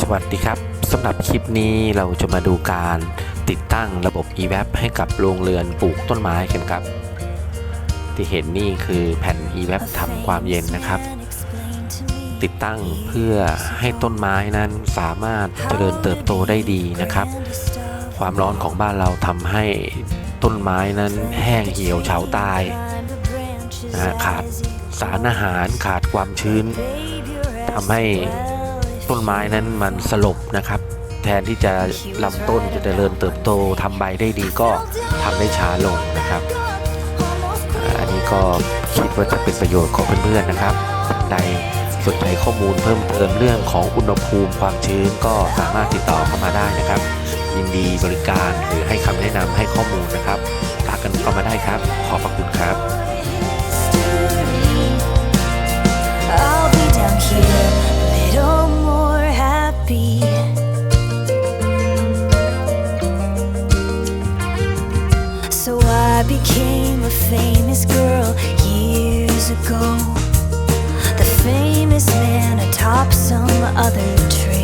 สวัสดีครับสำหรับคลิปนี้เราจะมาดูการติดตั้งระบบ eVap ให้กับโรงเรือนปลูกต้นไม้กันครับ ที่เห็นนี่คือแผ่น eVap ทำความเย็นนะครับ ติดตั้งเพื่อให้ต้นไม้นั้นสามารถเจริญเติบโตได้ดีนะครับ ความร้อนของบ้านเราทำให้ต้นไม้นั้นแห้งเหี่ยวเฉาตายนะขาดสารอาหารขาดความชื้นทำให้ ต้นไม้นั้นมันสลบนะครับ แทนที่จะลำต้นจะเจริญเติบโตทำใบได้ดีก็ทำได้ช้าลงนะครับ อันนี้ก็คิดว่าจะเป็นประโยชน์ของเพื่อนๆนะครับท่านใดสนใจข้อมูลเพิ่มเติมเรื่องของอุณหภูมิความชื้นก็สามารถติดต่อเข้ามาได้นะครับ ยินดีบริการหรือให้คำแนะนำให้ became a famous girl years ago. The famous man atop some other tree.